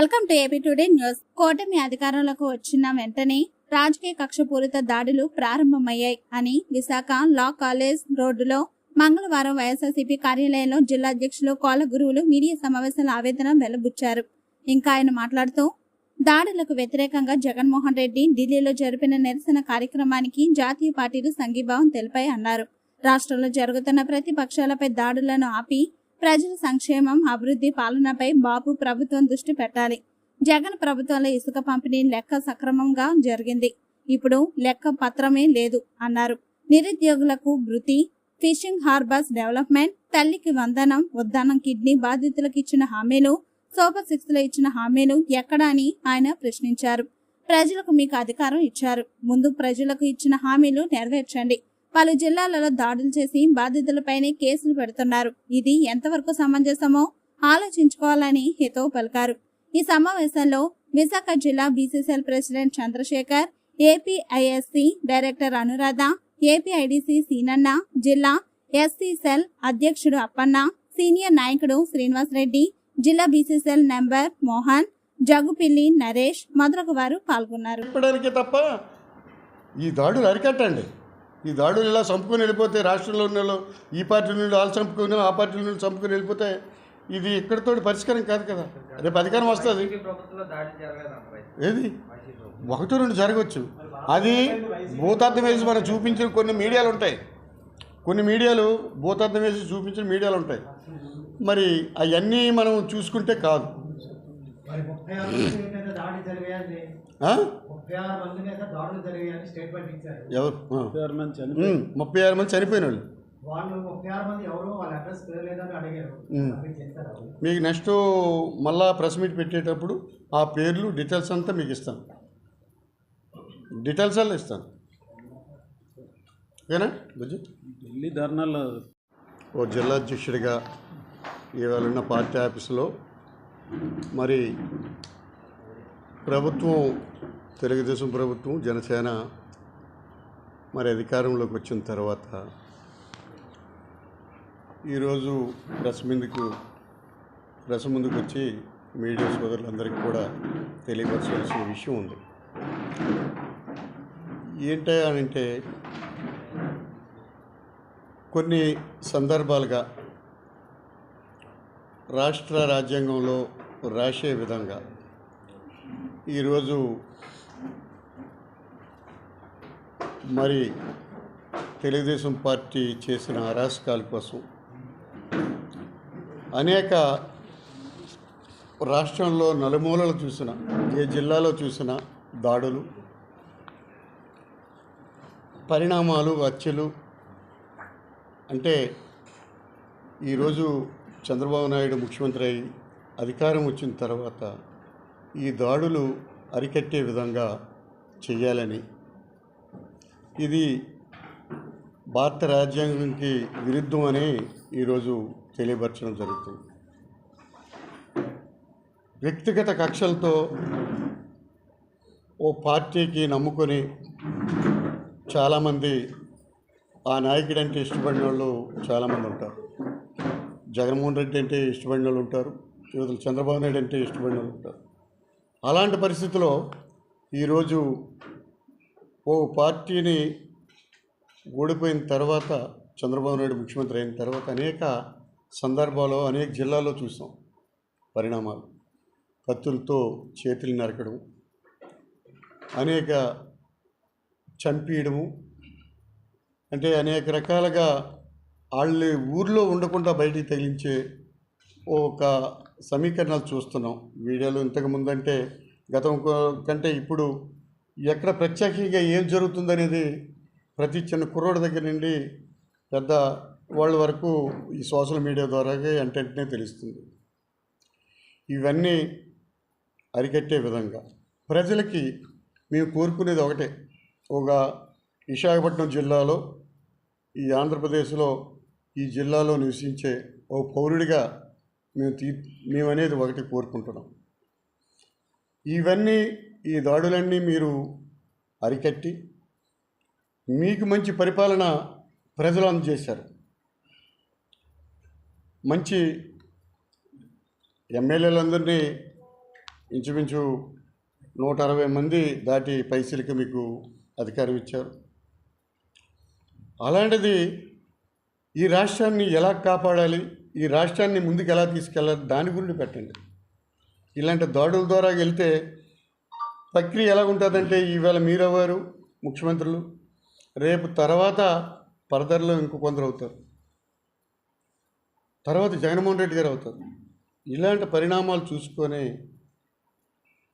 Welcome to AP today news కూటమి అధికారంలోకి వచ్చిన వెంటనే రాజకీయ కక్షపూరిత దాడులు ప్రారంభమయ్యాయి అని విశాఖ లా కాలేజ్ రోడ్డులో మంగళవారం వైఎస్ఆర్సీపీ కార్యాలయంలో జిల్లా అధ్యక్షులు కోల గురువులు మీడియా సమావేశంలో ఆవేదన వెల్లబుచ్చారు ఇంకా ఆయన మాట్లాడుతూ దాడులకు వ్యతిరేకంగా జగన్మోహన్ రెడ్డి ఢిల్లీలో జరిపిన నిరసన కార్యక్రమానికి జాతీయ పార్టీలు సంఘీభావం తెలిపాయి అన్నారు. రాష్ట్రంలో జరుగుతున్న ప్రతిపక్షాలపై దాడులను ఆపి ప్రజల సంక్షేమం అభివృద్ధి పాలనపై బాబు ప్రభుత్వం దృష్టి పెట్టాలి. జగన్ ప్రభుత్వంలో ఇసుక పంపిణీ లెక్క సక్రమంగా జరిగింది. ఇప్పుడు లెక్క పత్రమే లేదు అన్నారు. నిరుద్యోగులకు వృత్తి ఫిషింగ్ హార్బర్స్ డెవలప్మెంట్ తల్లికి వందనం ఉద్దానం కిడ్నీ బాధితులకు ఇచ్చిన హామీలు సూపర్ సిక్స్లో ఇచ్చిన హామీలు ఎక్కడా అని ఆయన ప్రశ్నించారు. ప్రజలకు మీకు అధికారం ఇచ్చారు. ముందు ప్రజలకు ఇచ్చిన హామీలు నెరవేర్చండి. పలు జిల్లాలలో దాడులు చేసి బాధితులపైనే కేసులు పెడుతున్నారు. ఇది ఎంతవరకు సమంజసమో ఆలోచించుకోవాలని హితవు పలికారు. ఈ సమావేశంలో విశాఖ జిల్లా BCCL president Chandrasekhar APISC director Anuradha APIDC Seenanna జిల్లా ఎస్సీ సెల్ అధ్యక్షుడు అప్పన్న సీనియర్ నాయకుడు శ్రీనివాస్ రెడ్డి జిల్లా బీసీసీఎల్ నెంబర్ మోహన్ జగుపిల్లి నరేష్ మొదలగు వారు పాల్గొన్నారు. తప్ప ఈ దాడులు అరికట్టండి. ఈ దాడులు ఇలా చంపుకొని వెళ్ళిపోతే రాష్ట్రంలో ఉన్న ఈ పార్టీ నుండి వాళ్ళు చంపుకొని ఆ పార్టీ నుండి చంపుకొని వెళ్ళిపోతే ఇది ఇక్కడితో పరిష్కారం కాదు కదా. రేపు అధికారం వస్తుంది. ఏది? ఒకటి రెండు జరగవచ్చు. అది భూతార్థం వేసి మనం చూపించిన కొన్ని మీడియాలు ఉంటాయి. కొన్ని మీడియాలు భూతార్థం వేసి చూపించిన మీడియాలు ఉంటాయి. మరి అవన్నీ మనం చూసుకుంటే కాదు. ఎవరు? ముప్పై ఆరు మంది చనిపోయిన వాళ్ళు. మీకు నెక్స్ట్ మళ్ళా ప్రెస్ మీట్ పెట్టేటప్పుడు ఆ పేర్లు డీటెయిల్స్ అంతా మీకు ఇస్తాను డీటెయిల్స్ అలా ఇస్తాను ఓకేనా బుజ్జి? ఢిల్లీ ధర్నాలు ఓ జిల్లా అధ్యక్షుడిగా ఇవాళ ఉన్న పార్టీ ఆఫీసులో మరి ప్రభుత్వం తెలుగుదేశం ప్రభుత్వం జనసేన మరి అధికారంలోకి వచ్చిన తర్వాత ఈరోజు ప్రెస్ ముందుకు ప్రెస్ ముందుకు వచ్చి మీడియా సోదరులందరికీ కూడా తెలియపరచాల్సిన విషయం ఉంది. ఏంటి అని అంటే కొన్ని సందర్భాలుగా రాష్ట్ర రాజ్యాంగంలో రాసే విధంగా. ఈరోజు మరి తెలుగుదేశం పార్టీ చేసిన అరాచకాల కోసం అనేక రాష్ట్రంలో నలుమూలలు చూసిన ఏ జిల్లాలో చూసిన దాడులు పరిణామాలు హత్యలు అంటే ఈరోజు చంద్రబాబు నాయుడు ముఖ్యమంత్రి అయి అధికారం వచ్చిన తర్వాత ఈ దాడులు అరికట్టే విధంగా చేయాలని ఇది భారత రాజ్యాంగానికి విరుద్ధం అని ఈరోజు తెలియపరచడం జరుగుతుంది. వ్యక్తిగత కక్షలతో ఓ పార్టీకి నమ్ముకొని చాలామంది ఆ నాయకుడంటే ఇష్టపడిన వాళ్ళు చాలామంది ఉంటారు. జగన్మోహన్ రెడ్డి అంటే ఇష్టపడిన వాళ్ళు ఉంటారు యువతలు చంద్రబాబు నాయుడు అంటే ఇష్టపడిన వాళ్ళు ఉంటారు. అలాంటి పరిస్థితిలో ఈరోజు ఓ పార్టీని ఓడిపోయిన తర్వాత చంద్రబాబు నాయుడు ముఖ్యమంత్రి అయిన తర్వాత అనేక సందర్భాల్లో అనేక జిల్లాల్లో చూసాం పరిణామాలు. కత్తులతో చేతులు నరకడం అనేక చంపేయడము అంటే అనేక రకాలుగా వాళ్ళు ఊర్లో ఉండకుండా బయటికి తగిలించే ఒక సమీకరణాలు చూస్తున్నాం. వీడియోలు ఇంతకు ముందంటే గతం కంటే ఇప్పుడు ఎక్కడ ప్రత్యేకంగా ఏం జరుగుతుందనేది ప్రతి చిన్న కుర్రోడి దగ్గర నుండి పెద్ద వాళ్ళ వరకు ఈ సోషల్ మీడియా ద్వారా వెంటనే తెలుస్తుంది. ఇవన్నీ అరికట్టే విధంగా ప్రజలకి మేము కోరుకునేది ఒకటే. ఒక విశాఖపట్నం జిల్లాలో ఈ ఆంధ్రప్రదేశ్లో ఈ జిల్లాలో నివసించే ఓ పౌరుడిగా మేము తీ మేమనేది ఒకటి కోరుకుంటున్నాం. ఇవన్నీ ఈ దాడులన్నీ మీరు అరికట్టి మీకు మంచి పరిపాలన ప్రజలు అందజేశారు. మంచి ఎమ్మెల్యేలందరినీ ఇంచుమించు నూట అరవై మంది దాటి పైసలకి మీకు అధికారం ఇచ్చారు. అలాంటిది ఈ రాష్ట్రాన్ని ఎలా కాపాడాలి? ఈ రాష్ట్రాన్ని ముందుకు ఎలా తీసుకెళ్ళాలి? దాని గురించి పెట్టండి. ఇలాంటి దాడుల ద్వారా వెళ్తే ప్రక్రియ ఎలా ఉంటుందంటే ఈవేళ మీరెవ్వరు ముఖ్యమంత్రులు? రేపు తర్వాత పరదర్లో ఇంకో కొందరు అవుతారు. తర్వాత జగన్మోహన్ రెడ్డి గారు అవుతారు. ఇలాంటి పరిణామాలు చూసుకొని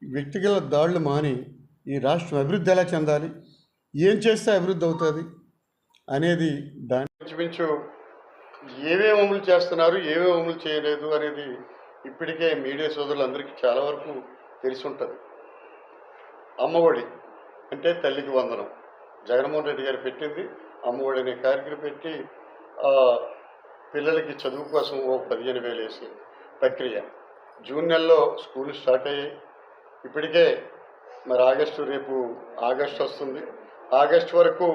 వ్యక్తిగత దాడులు మాని ఈ రాష్ట్రం అభివృద్ధి ఎలా చెందాలి? ఏం చేస్తే అభివృద్ధి అవుతుంది? అనేది దాని ఇంచుమించు ఏమేమి అమలు చేస్తున్నారు ఏమేమి అమలు చేయలేదు అనేది ఇప్పటికే మీడియా సోదరులందరికీ చాలా వరకు తెలిసి ఉంటుంది అమ్మఒడి అంటే తల్లికి వందనం. జగన్మోహన్ రెడ్డి గారు పెట్టింది అమ్మఒడి అనే కార్యక్రమం పెట్టి పిల్లలకి చదువు కోసం ఓ పదిహేను వేలు వేసి ప్రక్రియ. జూన్ నెలలో స్కూల్ స్టార్ట్ అయ్యాయి. ఇప్పటికే మరి ఆగస్టు రేపు ఆగస్టు వస్తుంది. ఆగస్టు వరకు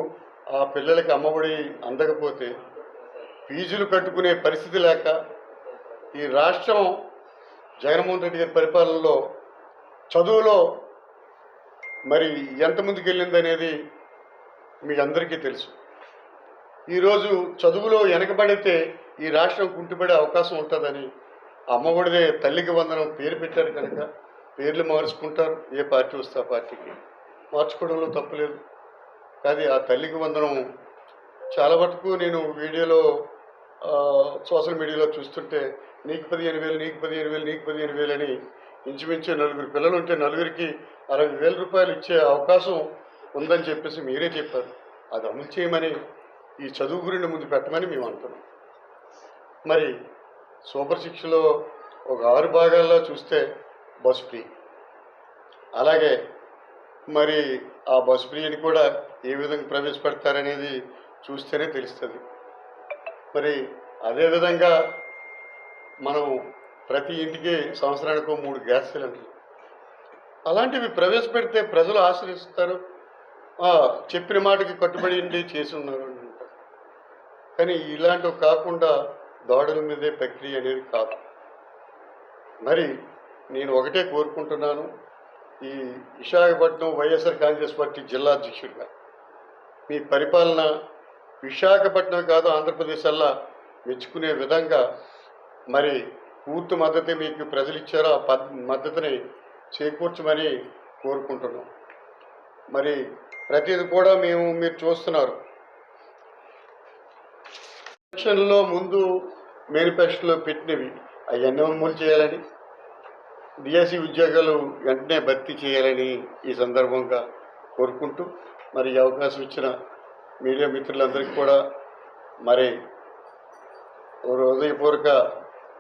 ఆ పిల్లలకి అమ్మఒడి అందకపోతే ఫీజులు కట్టుకునే పరిస్థితి లేక ఈ రాష్ట్రం జగన్మోహన్ రెడ్డి గారి పరిపాలనలో చదువులో మరి ఎంత ముందుకు వెళ్ళింది అనేది మీ అందరికీ తెలుసు. ఈరోజు చదువులో వెనకబడితే ఈ రాష్ట్రం కుంటుపడే అవకాశం ఉంటుందని అమ్మఒడిదే తల్లికి వందనం పేరు పెట్టారు కనుక పేర్లు మార్చుకుంటారు ఏ పార్టీ వస్తే ఆ పార్టీకి. మార్చుకోవడంలో తప్పులేదు కానీ ఆ తల్లికి వందనం. చాలా వరకు నేను వీడియోలో సోషల్ మీడియాలో చూస్తుంటే నీకు పదిహేను వేలు నీకు పదిహేను వేలు నీకు పదిహేను వేలు అని ఇంచుమించు నలుగురు పిల్లలు ఉంటే నలుగురికి అరవై వేల రూపాయలు ఇచ్చే అవకాశం ఉందని చెప్పేసి మీరే చెప్పారు. అది అమలు చేయమని ఈ చదువు గురిని ముందు పెట్టమని మేము అంటున్నాం. మరి సూపర్ సిక్స్లో ఒక ఆరు భాగాల్లో చూస్తే బస్ ఫ్రీ. అలాగే మరి ఆ బస్ ఫ్రీని కూడా ఏ విధంగా ప్రవేశపెడతారనేది చూస్తేనే తెలుస్తుంది. మరి అదేవిధంగా మనం ప్రతి ఇంటికి సంవత్సరానికి మూడు గ్యాస్ సిలిండర్లు అలాంటివి ప్రవేశపెడితే ప్రజలు ఆశ్రయిస్తారు. చెప్పిన మాటకి కట్టుబడి ఉండి చేసి ఉన్నారు కానీ ఇలాంటివి కాకుండా దాడుల మీదే ప్రక్రియ అనేది కాదు. మరి నేను ఒకటే కోరుకుంటున్నాను. ఈ విశాఖపట్నం వైఎస్ఆర్ కాంగ్రెస్ పార్టీ జిల్లా అధ్యక్షుడిగా. మీ పరిపాలన విశాఖపట్నం కాదు ఆంధ్రప్రదేశ్ అలా మెచ్చుకునే విధంగా మరి పూర్తి మద్దతు మీకు ప్రజలు ఇచ్చారో ఆ పద్ మద్దతుని చేకూర్చమని కోరుకుంటున్నాం. మరి ప్రతిది కూడా మేము మీరు చూస్తున్నారు. ఎలక్షన్లో ముందు మేనిఫెస్టోలో పెట్టినవి అవన్నీ అమలు చేయాలని డిఎస్సి ఉద్యోగాలు వెంటనే భర్తీ చేయాలని ఈ సందర్భంగా కోరుకుంటూ మరి అవకాశం ఇచ్చిన మీడియా మిత్రులందరికీ కూడా మరి హృదయపూర్వక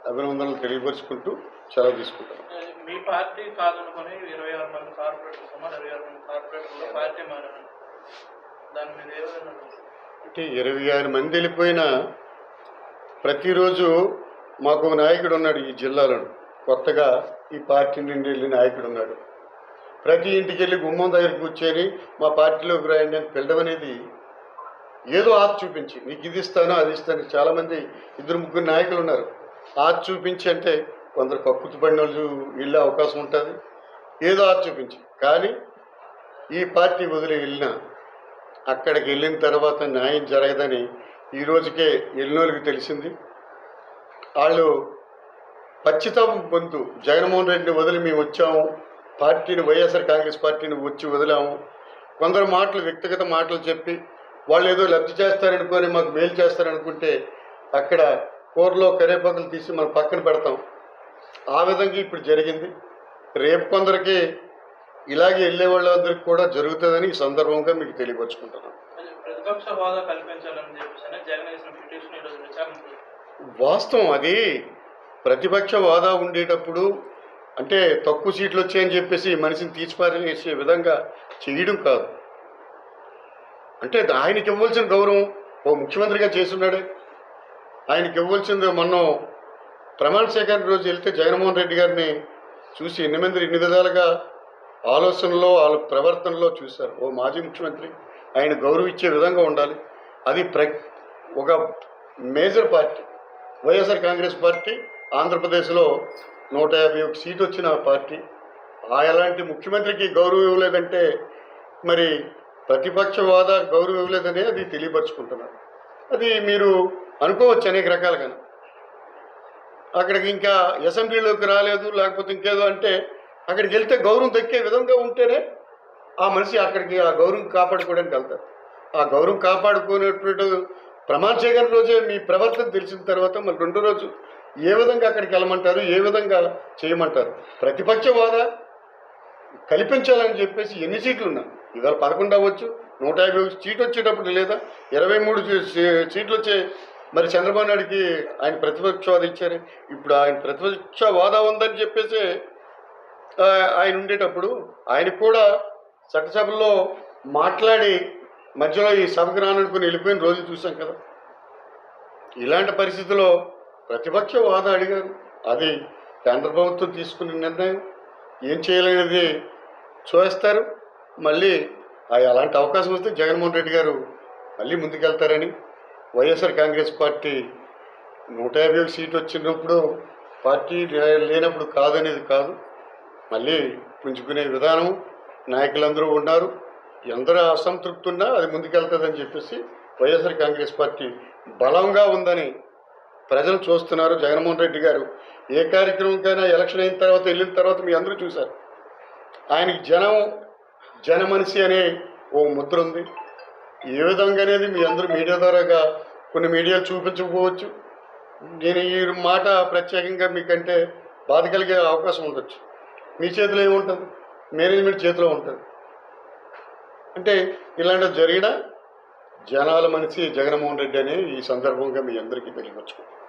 అభినందనలు తెలియపరుచుకుంటూ సెలవు తీసుకుంటాను మీ పార్టీ కాదనుకొని ఇరవై ఆరు మంది కార్పొరేటర్ సుమారు ఇరవై ఆరు మంది కార్పొరేటర్లు పార్టీ దాని మీద ఏ విధంగా చూస్తారు? అంటే ఇరవై ఆరు మంది వెళ్ళిపోయిన ప్రతిరోజు మాకు నాయకుడు ఉన్నాడు ఈ జిల్లాలో కొత్తగా ఈ పార్టీ నుండి వెళ్ళి నాయకుడు ఉన్నాడు. ప్రతి ఇంటికి వెళ్ళి గుమ్మం దగ్గర కూర్చొని మా పార్టీలోకి రాయండి అని పిల్లడం అనేది ఏదో ఆశ చూపించి నీకు ఇది ఇస్తాను అది ఇస్తాను. చాలామంది ఇద్దరు ముగ్గురు నాయకులు ఉన్నారు. ఆశ చూపించి అంటే కొందరు కక్కుతు పడిన వాళ్ళు వెళ్ళే అవకాశం ఉంటుంది. ఏదో ఆశ చూపించి. కానీ ఈ పార్టీ వదిలి వెళ్ళినా అక్కడికి వెళ్ళిన తర్వాత న్యాయం జరగదని ఈ రోజుకే ఎన్నోళ్ళకి తెలిసింది. వాళ్ళు ఖచ్చితం పొందు జగన్మోహన్ రెడ్డిని వదిలి మేము వచ్చాము. పార్టీని వైఎస్ఆర్ కాంగ్రెస్ పార్టీని వచ్చి వదిలాము. కొందరు మాటలు వ్యక్తిగత మాటలు చెప్పి వాళ్ళు ఏదో లబ్ధి చేస్తారనుకొని మాకు మేలు చేస్తారనుకుంటే అక్కడ కూరలో కరేపాకులు తీసి మనం పక్కన పెడతాం. ఆ విధంగా ఇప్పుడు జరిగింది. రేపు కొందరికి ఇలాగే వెళ్ళే వాళ్ళందరికీ కూడా జరుగుతుందని ఈ సందర్భంగా మీకు తెలియపరుచుకుంటున్నాను. వాస్తవం అది. ప్రతిపక్ష హోదా ఉండేటప్పుడు అంటే తక్కువ సీట్లు వచ్చాయని చెప్పేసి మనిషిని తీసిపారేసే విధంగా చేయడం కాదు. అంటే ఆయనకి ఇవ్వాల్సిన గౌరవం ఓ ముఖ్యమంత్రిగా చేస్తున్నాడే ఆయనకి ఇవ్వాల్సింది మొన్న ప్రమాణ స్వీకారం రోజు వెళ్తే జగన్మోహన్ రెడ్డి గారిని చూసి ఎన్ని మంది ఎన్ని విధాలుగా ఆలోచనలో వాళ్ళ ప్రవర్తనలో చూశారు. ఓ మాజీ ముఖ్యమంత్రి ఆయన గౌరవించే విధంగా ఉండాలి. అది ప్ర ఒక major party YSR Congress party ఆంధ్రప్రదేశ్లో నూట యాభై ఒక సీట్ వచ్చిన పార్టీ. ఆ ఎలాంటి ముఖ్యమంత్రికి గౌరవం ఇవ్వలేదంటే మరి ప్రతిపక్ష హోదా గౌరవం ఇవ్వలేదని అది తెలియపరుచుకుంటున్నారు. అది మీరు అనుకోవచ్చు అనేక రకాలుగా అక్కడికి ఇంకా అసెంబ్లీలోకి రాలేదు లేకపోతే ఇంకేదో అంటే అక్కడికి వెళ్తే గౌరవం దక్కే విధంగా ఉంటేనే ఆ మనిషి అక్కడికి ఆ గౌరవం కాపాడుకోవడానికి వెళ్తారు ఆ గౌరవం కాపాడుకునేటువంటి ప్రమాణ స్వీకారం రోజే మీ ప్రవర్తన తెలిసిన తర్వాత మళ్ళీ రెండో రోజు ఏ విధంగా అక్కడికి వెళ్ళమంటారు ఏ విధంగా చేయమంటారు? ప్రతిపక్ష హోదా కల్పించాలని చెప్పేసి ఎన్ని సీట్లు ఉన్నా? ఇవాళ పదకొండు అవ్వచ్చు నూట యాభై సీట్ వచ్చేటప్పుడు లేదా ఇరవై మూడు సీట్లు వచ్చే మరి చంద్రబాబు నాయుడికి ఆయన ప్రతిపక్ష హోదా ఇచ్చారు? ఇప్పుడు ఆయన ప్రతిపక్ష హోదా ఉందని చెప్పేసి ఆయన ఉండేటప్పుడు ఆయన కూడా చట్టసభలో మాట్లాడి మధ్యలో ఈ సభకు రాననుకుని వెళ్ళిపోయిన రోజు చూసాం కదా. ఇలాంటి పరిస్థితిలో ప్రతిపక్ష వాద అడిగారు. అది కేంద్ర ప్రభుత్వం తీసుకున్న నిర్ణయం. ఏం చేయలేనిది చూస్తారు. మళ్ళీ ఆ అలాంటి అవకాశం వస్తే జగన్మోహన్ రెడ్డి గారు మళ్ళీ ముందుకెళ్తారని వైఎస్ఆర్ కాంగ్రెస్ పార్టీ నూట యాభై ఒక సీట్ వచ్చినప్పుడు పార్టీ లేనప్పుడు కాదనేది కాదు. మళ్ళీ పుంజుకునే విధానం నాయకులందరూ ఉన్నారు. ఎందరూ అసంతృప్తి ఉన్నా అది ముందుకెళ్తుందని చెప్పేసి వైఎస్ఆర్ కాంగ్రెస్ పార్టీ బలంగా ఉందని ప్రజలు చూస్తున్నారు. జగన్మోహన్ రెడ్డి గారు ఏ కార్యక్రమంకైనా ఎలక్షన్ అయిన తర్వాత వెళ్ళిన తర్వాత మీ అందరూ చూశారు. ఆయనకి జనం జనమనిషి అనే ఓ ముద్ర ఉంది. ఏ విధంగా అనేది మీ అందరూ మీడియా ద్వారాగా కొన్ని మీడియాలు చూపించకపోవచ్చు. నేను ఈ మాట ప్రత్యేకంగా మీకంటే బాధ కలిగే అవకాశం ఉండొచ్చు. మీ చేతిలో ఏముంటుంది? మేనేజ్మెంట్ చేతిలో ఉంటుంది. అంటే ఇలాంటి జరిగినా జనాల మనిషి జగన్మోహన్ రెడ్డి అనేది ఈ సందర్భంగా మీ అందరికీ తెలియపరచుకుంటాను